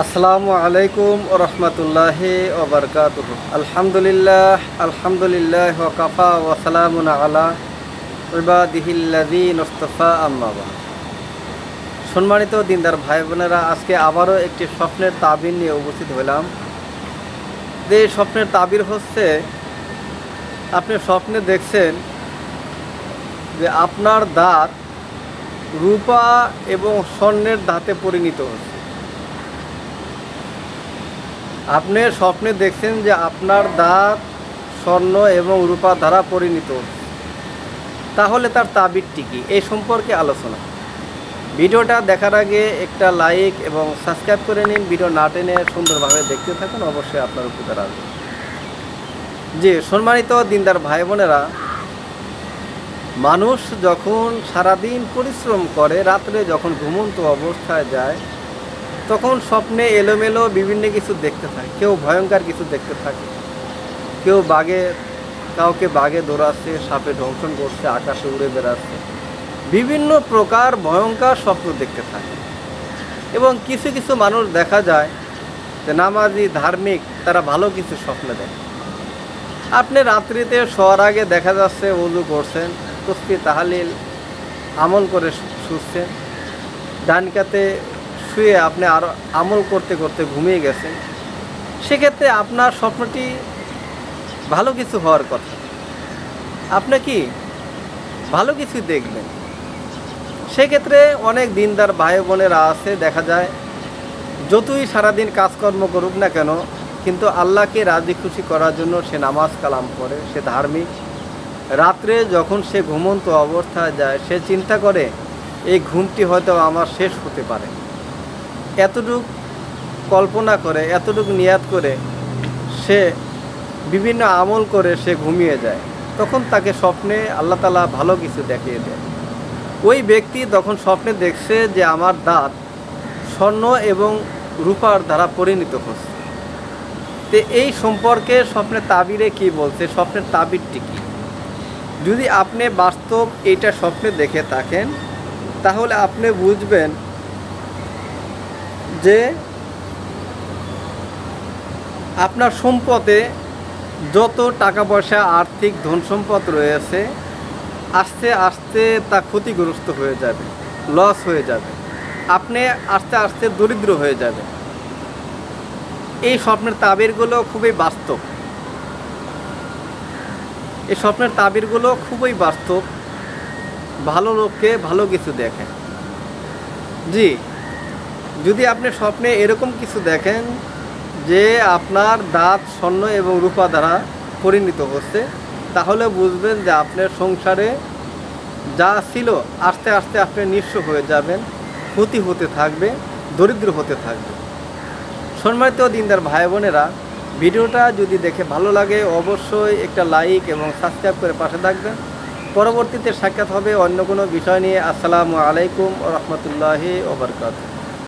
আসসালামু আলাইকুম রহমতুল্লাহ ওবরকাত আলহামদুলিল্লাহ আলহামদুলিল্লাহ ওকাফা ওসালামুন আলা ইবাদিহিল্লাদি নস্তফা আম্মাবা সম্মানিত দিনদার ভাই বোনেরা আজকে আবারও একটি স্বপ্নের তাবির নিয়ে উপস্থিত হলাম। যে স্বপ্নের তাবির হচ্ছে, আপনি স্বপ্নে দেখছেন যে আপনার দাঁত রূপা এবং স্বর্ণের দাঁতে পরিণত হচ্ছে। আপনি স্বপ্নে দেখছেন যে আপনার দাঁত, স্বর্ণ এবং রূপা দ্বারা পরিণত। তাহলে তার তাবিরটি কি? এই সম্পর্কে আলোচনা। ভিডিওটা দেখার আগে একটা লাইক এবং সাবস্ক্রাইব করে নিন। ভিডিও না টেনে সুন্দরভাবে দেখতে থাকুন, অবশ্যই আপনার উপকার আসবে। যে সম্মানিত দিনদার ভাই বোনেরা, মানুষ যখন সারাদিন পরিশ্রম করে, রাত্রে যখন ঘুমন্ত অবস্থায় যায় তখন স্বপ্নে এলোমেলো বিভিন্ন কিছু দেখতে থাকে। কেউ ভয়ঙ্কর কিছু দেখতে থাকে। কেউ বাঘে, কাউকে বাঘে দৌড়াচ্ছে, সাপে ধ্বংসন করছে, আকাশে উড়ে বেড়াচ্ছে। বিভিন্ন প্রকার ভয়ঙ্কর স্বপ্ন দেখতে থাকে। এবং কিছু কিছু মানুষ দেখা যায় যে নামাজি, ধার্মিক, তারা ভালো কিছু স্বপ্ন দেখে। আপনি রাত্রিতে শোয়ার আগে দেখা যাচ্ছে, উজু করছেন তসবি তাহালিল, আমল করে শুচ্ছেন। ডানকাতে শুয়ে আপনি আরও আমল করতে করতে ঘুমিয়ে গেছেন, সেক্ষেত্রে আপনার স্বপ্নটি ভালো কিছু হওয়ার কথা। আপনি কি ভালো কিছু দেখবেন? সেক্ষেত্রে অনেক দিনদার ভাই বোনেরা আছে, দেখা যায়, যতই সারাদিন কাজকর্ম করুক না কেন, কিন্তু আল্লাহকে রাজি খুশি করার জন্য সে নামাজ কালাম করে সে ধার্মিক। রাত্রে যখন সে ঘুমন্ত অবস্থায় যায়, সে চিন্তা করে, এই ঘুমটি হয়তো আমার শেষ হতে পারে। এতটুক কল্পনা করে, এতটুকু নিয়াত করে সে বিভিন্ন আমল করে সে ঘুমিয়ে যায়। তখন তাকে স্বপ্নে আল্লাহ তালা ভালো কিছু দেখিয়ে দেয় ওই ব্যক্তি তখন স্বপ্নে দেখছে যে আমার দাঁত স্বর্ণ এবং রূপার দ্বারা পরিণত হচ্ছে। তো এই সম্পর্কে স্বপ্নের তাবিরে কি বলছে, স্বপ্নের তাবিরটি কি? যদি আপনি বাস্তব এইটা স্বপ্নে দেখে থাকেন, তাহলে আপনি বুঝবেন যে আপনার সম্পদে যত টাকা পয়সা আর্থিক ধন সম্পদ রয়েছে, আস্তে আস্তে তা ক্ষতিগ্রস্ত হয়ে যাবে লস হয়ে যাবে। আপনি আস্তে আস্তে দরিদ্র হয়ে যাবে এই স্বপ্নের তাবিরগুলো খুবই বাস্তব। এই স্বপ্নের তাবিরগুলো খুবই বাস্তব। ভালো লোককে ভালো কিছু দেখে। জি। যদি আপনি স্বপ্নে এরকম কিছু দেখেন যে আপনার দাঁত, স্বর্ণ এবং রূপা দ্বারা পরিণত হচ্ছে, তাহলে বুঝবেন যে আপনার সংসারে যা ছিল আস্তে আস্তে আপনি নিঃস্ব হয়ে যাবেন, ক্ষতি হতে থাকবে, দরিদ্র হতে থাকবে। সম্মানিত দিনদার ভাই বোনেরা, ভিডিওটা যদি দেখে ভালো লাগে অবশ্যই একটা লাইক এবং সাবস্ক্রাইব করে পাশে থাকবেন। পরবর্তীতে সাক্ষাৎ হবে অন্য কোনো বিষয় নিয়ে। আসসালামু আলাইকুম রহমতুল্লাহি ওবরকাত